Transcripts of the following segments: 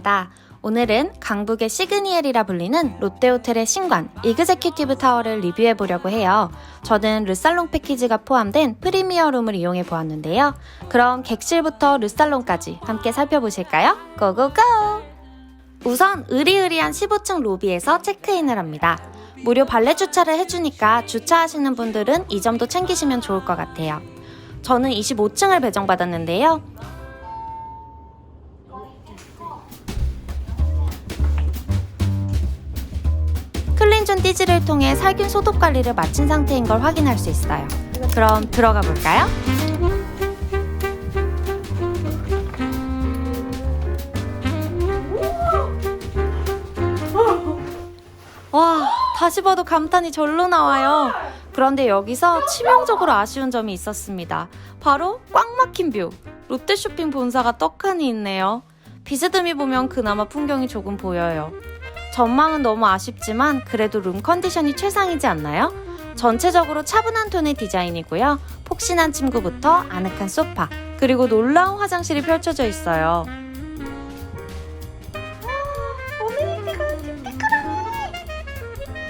반갑습니다. 오늘은 강북의 시그니엘이라 불리는 롯데호텔의 신관 이그제큐티브 타워를 리뷰해 보려고 해요. 저는 르살롱 패키지가 포함된 프리미어 룸을 이용해 보았는데요. 그럼 객실부터 르살롱까지 함께 살펴보실까요? 고고고! 우선 으리으리한 15층 로비에서 체크인을 합니다. 무료 발레 주차를 해주니까 주차하시는 분들은 이 점도 챙기시면 좋을 것 같아요. 저는 25층을 배정받았는데요. 클린존 띠지를 통해 살균 소독 관리를 마친 상태인 걸 확인할 수 있어요. 그럼 들어가 볼까요? 와, 다시 봐도 감탄이 절로 나와요. 그런데 여기서 치명적으로 아쉬운 점이 있었습니다. 바로 꽉 막힌 뷰. 롯데쇼핑 본사가 떡하니 있네요. 비스듬히 보면 그나마 풍경이 조금 보여요. 전망은 너무 아쉽지만 그래도 룸 컨디션이 최상이지 않나요? 전체적으로 차분한 톤의 디자인이고요. 폭신한 침구부터 아늑한 소파, 그리고 놀라운 화장실이 펼쳐져 있어요.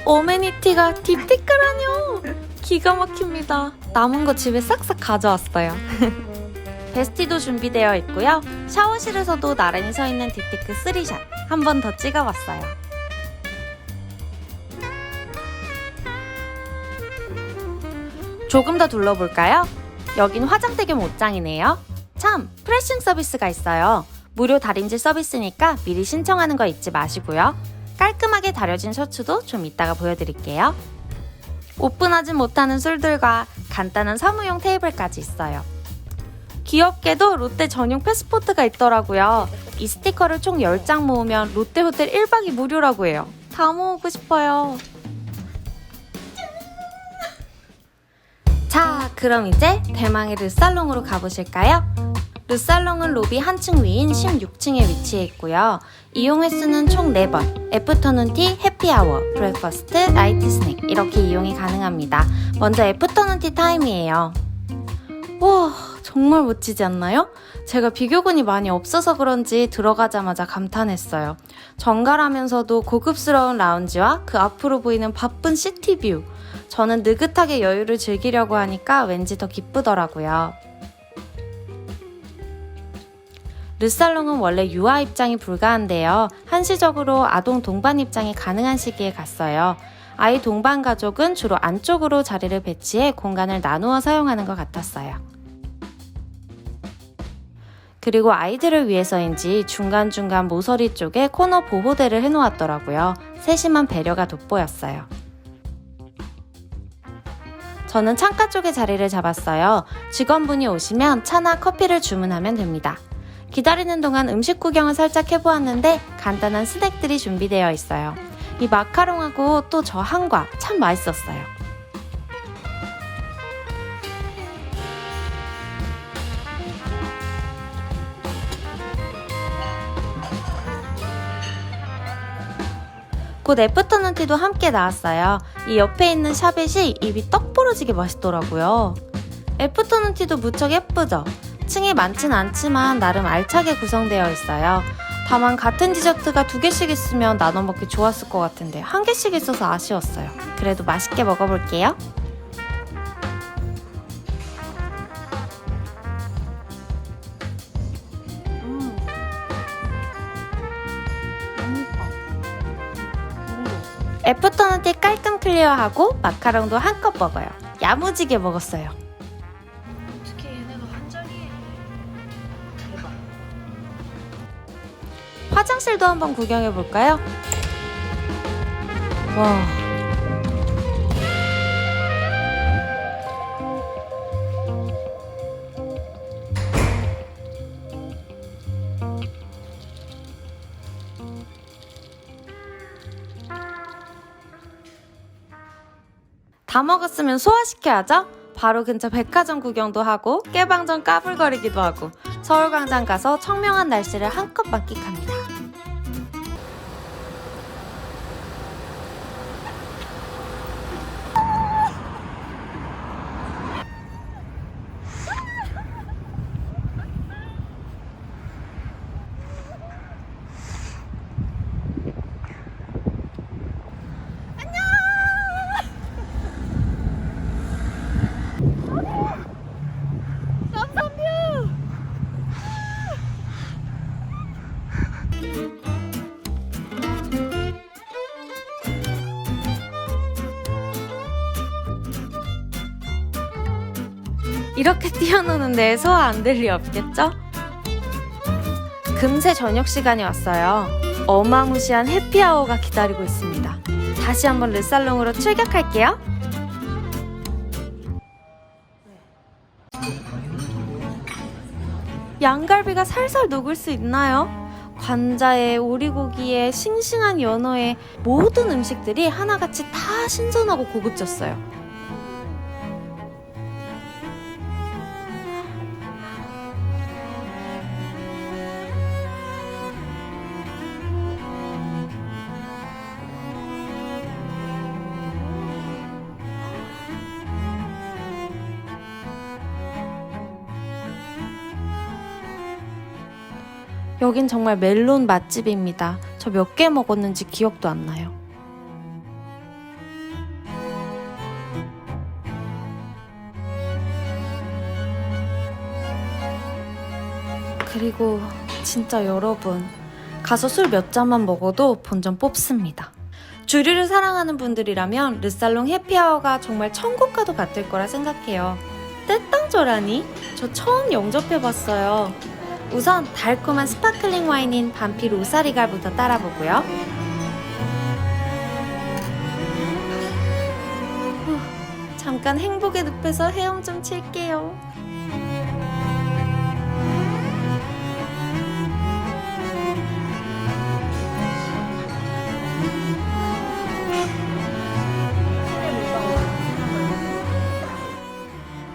어메니티가 딥티크라뇨! 기가 막힙니다. 남은 거 집에 싹싹 가져왔어요. 베스티도 준비되어 있고요. 샤워실에서도 나란히 서 있는 딥티크 3샷 한 번 더 찍어봤어요. 조금 더 둘러볼까요? 여긴 화장대 겸 옷장이네요. 참, 프레싱 서비스가 있어요. 무료 다림질 서비스니까 미리 신청하는 거 잊지 마시고요. 깔끔하게 다려진 셔츠도 좀 이따가 보여드릴게요. 오픈하진 못하는 술들과 간단한 사무용 테이블까지 있어요. 귀엽게도 롯데 전용 패스포트가 있더라고요. 이 스티커를 총 10장 모으면 롯데 호텔 1박이 무료라고 해요. 다 모으고 싶어요. 그럼 이제 대망의 르살롱으로 가보실까요? 르살롱은 로비 한층 위인 16층에 위치해 있고요. 이용 횟수는 총 4번, 애프터눈 티, 해피아워, 브렉퍼스트, 라이트 스낵 이렇게 이용이 가능합니다. 먼저 애프터눈 티 타임이에요. 와, 정말 멋지지 않나요? 제가 비교군이 많이 없어서 그런지 들어가자마자 감탄했어요. 정갈하면서도 고급스러운 라운지와 그 앞으로 보이는 바쁜 시티뷰. 저는 느긋하게 여유를 즐기려고 하니까 왠지 더 기쁘더라고요. 르살롱은 원래 유아 입장이 불가한데요. 한시적으로 아동 동반 입장이 가능한 시기에 갔어요. 아이 동반 가족은 주로 안쪽으로 자리를 배치해 공간을 나누어 사용하는 것 같았어요. 그리고 아이들을 위해서인지 중간중간 모서리 쪽에 코너 보호대를 해놓았더라고요. 세심한 배려가 돋보였어요. 저는 창가 쪽에 자리를 잡았어요. 직원분이 오시면 차나 커피를 주문하면 됩니다. 기다리는 동안 음식 구경을 살짝 해보았는데 간단한 스낵들이 준비되어 있어요. 이 마카롱하고 또 저 한과 참 맛있었어요. 곧 애프터눈 티도 함께 나왔어요. 이 옆에 있는 샤벳이 입이 떡 벌어지게 맛있더라고요. 애프터눈 티도 무척 예쁘죠? 층이 많진 않지만 나름 알차게 구성되어 있어요. 다만 같은 디저트가 두 개씩 있으면 나눠 먹기 좋았을 것 같은데 한 개씩 있어서 아쉬웠어요. 그래도 맛있게 먹어볼게요. 클리어하고 마카롱도 한껏 먹어요. 야무지게 먹었어요. 어떻게 얘네가 한 자리에 대박 화장실도 한번 구경해 볼까요? 와. 다 먹었으면 소화시켜야죠. 바로 근처 백화점 구경도 하고 깨방정 까불거리기도 하고 서울광장 가서 청명한 날씨를 한껏 만끽합니다. 이렇게 뛰어노는데 소화 안 될 리 없겠죠? 금세 저녁 시간이 왔어요. 어마무시한 해피아워가 기다리고 있습니다. 다시 한번 르살롱으로 출격할게요. 양갈비가 살살 녹을 수 있나요? 관자에 오리고기에 싱싱한 연어에 모든 음식들이 하나같이 다 신선하고 고급졌어요. 여긴 정말 멜론 맛집입니다. 저 몇 개 먹었는지 기억도 안 나요. 그리고 진짜 여러분 가서 술 몇 잔만 먹어도 본전 뽑습니다. 주류를 사랑하는 분들이라면 르살롱 해피아워가 정말 천국과도 같을 거라 생각해요. 떼땅저라니? 저 처음 영접해봤어요. 우선 달콤한 스파클링 와인인 반피 로사리갈부터 따라보고요. 후, 잠깐 행복의 늪에서 헤엄 좀 칠게요.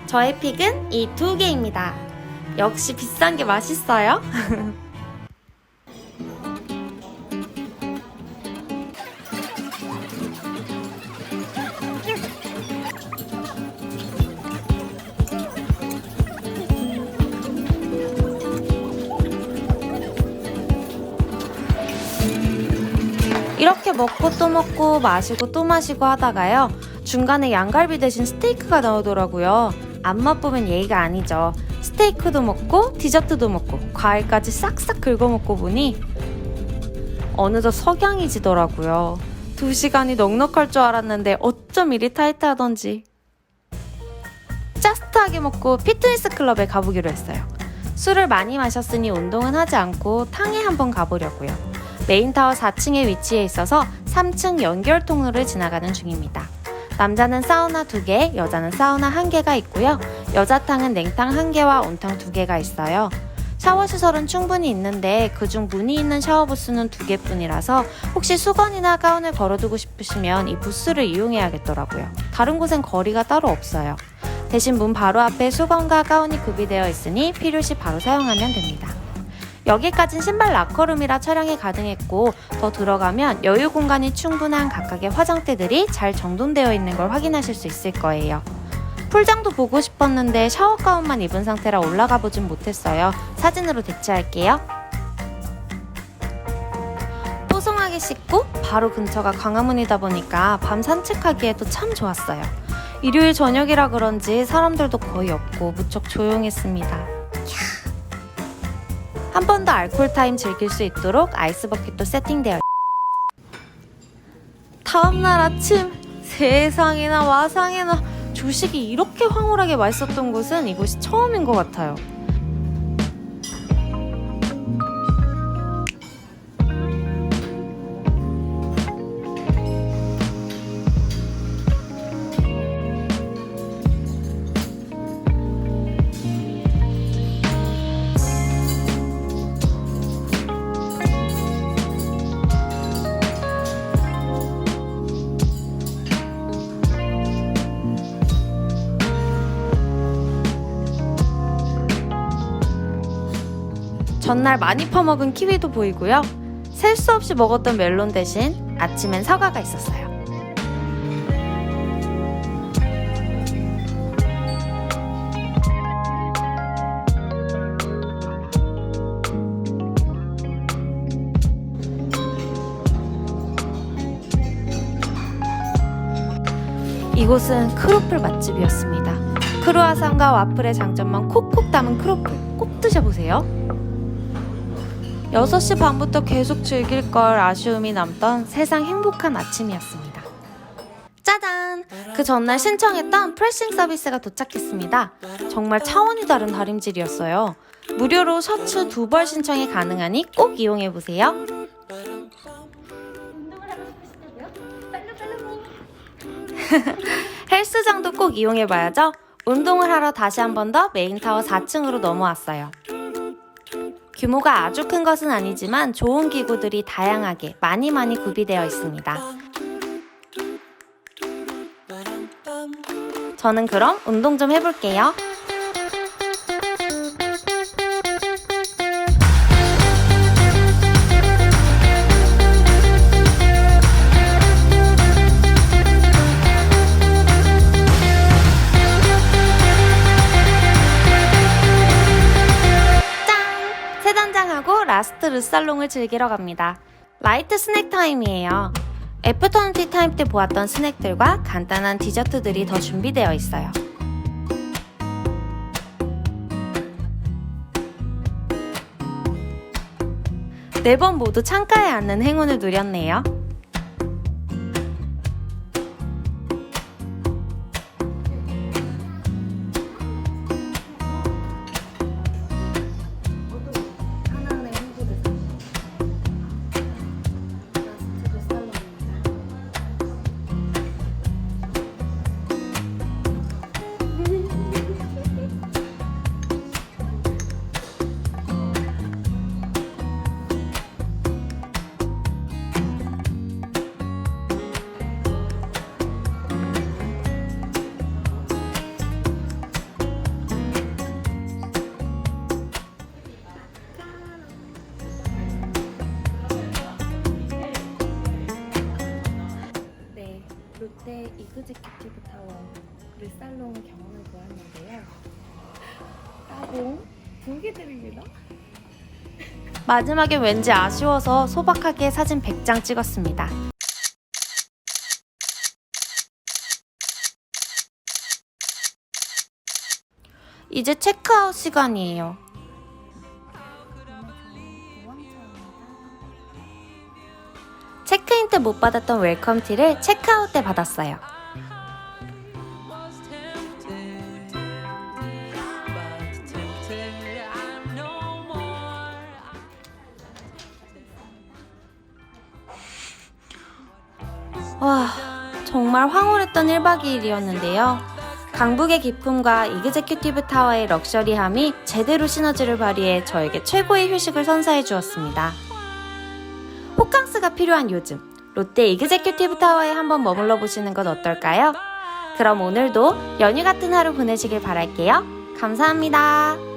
저의 픽은 이 두 개입니다. 역시 비싼 게 맛있어요. 이렇게 먹고 또 먹고 마시고 또 마시고 하다가요. 중간에 양갈비 대신 스테이크가 나오더라고요. 안 맛보면 예의가 아니죠. 스테이크도 먹고 디저트도 먹고 과일까지 싹싹 긁어먹고 보니 어느덧 석양이 지더라고요. 두 시간이 넉넉할 줄 알았는데 어쩜 이리 타이트하던지. 짜스트하게 먹고 피트니스 클럽에 가보기로 했어요. 술을 많이 마셨으니 운동은 하지 않고 탕에 한번 가보려고요. 메인타워 4층에 위치해 있어서 3층 연결 통로를 지나가는 중입니다. 남자는 사우나 2개, 여자는 사우나 1개가 있고요. 여자탕은 냉탕 1개와 온탕 2개가 있어요. 샤워 시설은 충분히 있는데 그중 문이 있는 샤워 부스는 2개뿐이라서 혹시 수건이나 가운을 걸어두고 싶으시면 이 부스를 이용해야겠더라고요. 다른 곳엔 거리가 따로 없어요. 대신 문 바로 앞에 수건과 가운이 구비되어 있으니 필요시 바로 사용하면 됩니다. 여기까진 신발 라커룸이라 촬영이 가능했고 더 들어가면 여유 공간이 충분한 각각의 화장대들이 잘 정돈되어 있는 걸 확인하실 수 있을 거예요. 풀장도 보고 싶었는데 샤워 가운만 입은 상태라 올라가 보진 못했어요. 사진으로 대체할게요. 뽀송하게 씻고 바로 근처가 광화문이다 보니까 밤 산책하기에도 참 좋았어요. 일요일 저녁이라 그런지 사람들도 거의 없고 무척 조용했습니다. 한 번 더 알콜 타임 즐길 수 있도록 아이스 버킷도 세팅되어 다음날 아침 세상에나 와상에나 조식이 이렇게 황홀하게 맛있었던 곳은 이곳이 처음인 것 같아요. 전날 많이 퍼먹은 키위도 보이고요. 셀 수 없이 먹었던 멜론 대신 아침엔 사과가 있었어요. 이곳은 크로플 맛집이었습니다. 크루아상과 와플의 장점만 콕콕 담은 크로플 꼭 드셔보세요. 6시 반부터 계속 즐길 걸 아쉬움이 남던 세상 행복한 아침이었습니다. 짜잔! 그 전날 신청했던 프레싱 서비스가 도착했습니다. 정말 차원이 다른 다림질이었어요. 무료로 셔츠 두 벌 신청이 가능하니 꼭 이용해보세요. 헬스장도 꼭 이용해봐야죠. 운동을 하러 다시 한 번 더 메인타워 4층으로 넘어왔어요. 규모가 아주 큰 것은 아니지만 좋은 기구들이 다양하게 많이 많이 구비되어 있습니다. 저는 그럼 운동 좀 해볼게요. 르살롱을 즐기러 갑니다. 라이트 스낵 타임이에요. 애프터눈 티 타임 때 보았던 스낵들과 간단한 디저트들이 더 준비되어 있어요. 네 번 모두 창가에 앉는 행운을 누렸네요. 롯데 이그제큐티브 타워 르살롱 경험을 보았는데요. 따봉 두개 드립니다. 마지막에 왠지 아쉬워서 소박하게 사진 100장 찍었습니다. 이제 체크아웃 시간이에요. 체크인 때 못 받았던 웰컴 티를 체크아웃 때 받았어요. 와, 정말 황홀했던 1박 2일이었는데요. 강북의 기품과 이그제큐티브 타워의 럭셔리함이 제대로 시너지를 발휘해 저에게 최고의 휴식을 선사해 주었습니다. 호캉스가 필요한 요즘, 롯데 이그제큐티브 타워에 한번 머물러 보시는 건 어떨까요? 그럼 오늘도 연휴 같은 하루 보내시길 바랄게요. 감사합니다.